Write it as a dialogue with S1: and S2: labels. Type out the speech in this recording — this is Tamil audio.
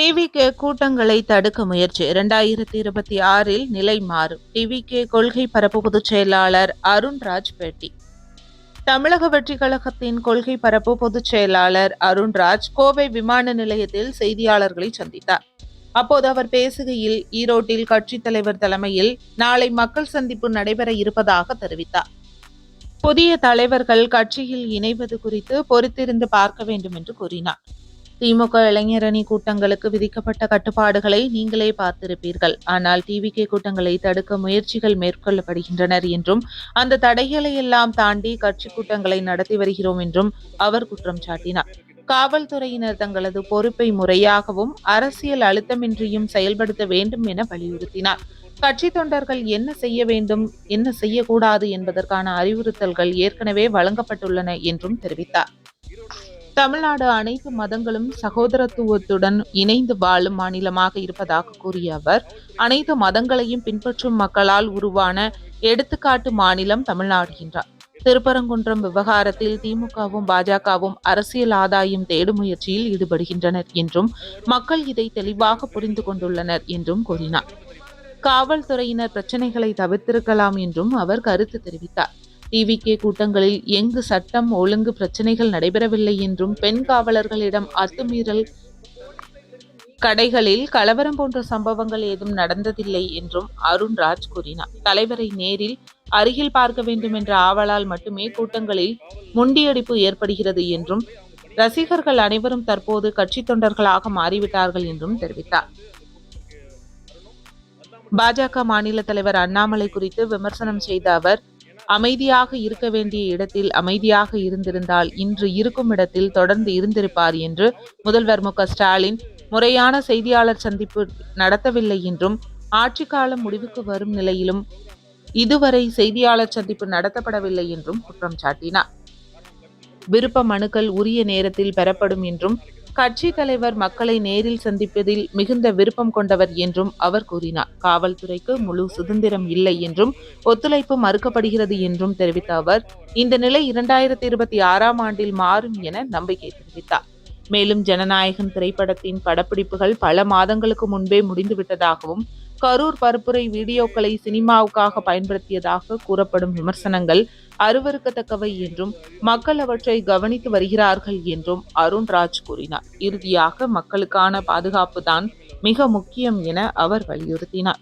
S1: டிவிகே கூட்டங்களை தடுக்க முயற்சி. இரண்டாயிரத்தி இருபத்தி ஆறில் நிலை மாறும் டிவிகே கொள்கை பரப்பு பொதுச் செயலாளர் அருண்ராஜ் பேட்டி. தமிழக வெற்றி கழகத்தின் கொள்கை பரப்பு பொதுச் செயலாளர் அருண்ராஜ் கோவை விமான நிலையத்தில் செய்தியாளர்களை சந்தித்தார். அப்போது அவர் பேசுகையில் ஈரோட்டில் கட்சித் தலைவர் தலைமையில் நாளை மக்கள் சந்திப்பு நடைபெற இருப்பதாக தெரிவித்தார். புதிய தலைவர்கள் கட்சியில் இணைவது குறித்து பொறுத்திருந்து பார்க்க வேண்டும் என்று கூறினார். திமுக இளைஞரணி கூட்டங்களுக்கு விதிக்கப்பட்ட கட்டுப்பாடுகளை நீங்களே பார்த்திருப்பீர்கள். ஆனால் டிவிகே கூட்டங்களை தடுக்க முயற்சிகள் மேற்கொள்ளப்படுகின்றனர் என்றும் அந்த தடைகளை எல்லாம் தாண்டி கட்சி கூட்டங்களை நடத்தி வருகிறோம் என்றும் அவர் குற்றம் சாட்டினார். காவல்துறையினர் தங்களது பொறுப்பை முறையாகவும் அரசியல் அழுத்தமின்றியும் செயல்படுத்த வேண்டும் என வலியுறுத்தினார். கட்சி தொண்டர்கள் என்ன செய்ய வேண்டும் என்ன செய்யக்கூடாது என்பதற்கான அறிவுறுத்தல்கள் ஏற்கனவே வழங்கப்பட்டுள்ளன என்றும் தெரிவித்தார். தமிழ்நாடு அனைத்து மதங்களும் சகோதரத்துவத்துடன் இணைந்து வாழும் மாநிலமாக இருப்பதாக கூறிய அவர் அனைத்து மதங்களையும் பின்பற்றும் மக்களால் உருவான எடுத்துக்காட்டு மாநிலம் தமிழ்நாடு என்றார். திருப்பரங்குன்றம் விவகாரத்தில் திமுகவும் பாஜகவும் அரசியல் ஆதாயம் தேடும் முயற்சியில் ஈடுபடுகின்றனர் என்றும் மக்கள் இதை தெளிவாக புரிந்து கொண்டுள்ளனர் என்றும் கூறினார். காவல்துறையினர் பிரச்சனைகளை தவிர்த்திருக்கலாம் என்றும் அவர் கருத்து தெரிவித்தார். டிவிகே கூட்டங்களில் எங்கு சட்டம் ஒழுங்கு பிரச்சனைகள் நடைபெறவில்லை என்றும் பெண் காவலர்களிடம் அத்துமீறல் கடைகளில் கலவரம் போன்ற சம்பவங்கள் ஏதும் நடந்ததில்லை என்றும் அருண்ராஜ் கூறினார். தலைவரை நேரில் அருகில் பார்க்க வேண்டும் என்ற ஆவலால் மட்டுமே கூட்டங்களில் முண்டியடிப்பு ஏற்படுகிறது என்றும் ரசிகர்கள் அனைவரும் தற்போது கட்சி தொண்டர்களாக மாறிவிட்டார்கள் என்றும் தெரிவித்தார். பாஜக மாநில தலைவர் அண்ணாமலை குறித்து விமர்சனம் செய்த அவர் அமைதியாக இருக்க வேண்டிய இடத்தில் அமைதியாக இருந்திருந்தால் இன்று இருக்கும் இடத்தில் தொடர்ந்து இருந்திருப்பார் என்று முதல்வர் மு ஸ்டாலின் முறையான செய்தியாளர் சந்திப்பு நடத்தவில்லை என்றும் ஆட்சி காலம் முடிவுக்கு வரும் நிலையிலும் இதுவரை செய்தியாளர் சந்திப்பு நடத்தப்படவில்லை என்றும் குற்றம் சாட்டினார். விருப்ப மனுக்கள் உரிய நேரத்தில் பெறப்படும் என்றும் கட்சி தலைவர் மக்களை நேரில் சந்திப்பதில் மிகுந்த விருப்பம் கொண்டவர் என்றும் அவர் கூறினார். காவல்துறைக்கு முழு சுதந்திரம் இல்லை என்றும் ஒத்துழைப்பு மறுக்கப்படுகிறது என்றும் தெரிவித்த அவர் இந்த நிலை இரண்டாயிரத்தி இருபத்தி ஆறாம் ஆண்டில் மாறும் என நம்பிக்கை தெரிவித்தார். மேலும் ஜனநாயகன் திரைப்படத்தின் படப்பிடிப்புகள் பல மாதங்களுக்கு முன்பே முடிந்துவிட்டதாகவும் கரூர் பரப்புரை வீடியோக்களை சினிமாவுக்காக பயன்படுத்தியதாக கூறப்படும் விமர்சனங்கள் அருவறுக்கத்தக்கவை என்றும் மக்கள் அவற்றை கவனித்து வருகிறார்கள் என்றும் அருண்ராஜ் கூறினார். இறுதியாக மக்களுக்கான பாதுகாப்பு தான் மிக முக்கியம் என அவர் வலியுறுத்தினார்.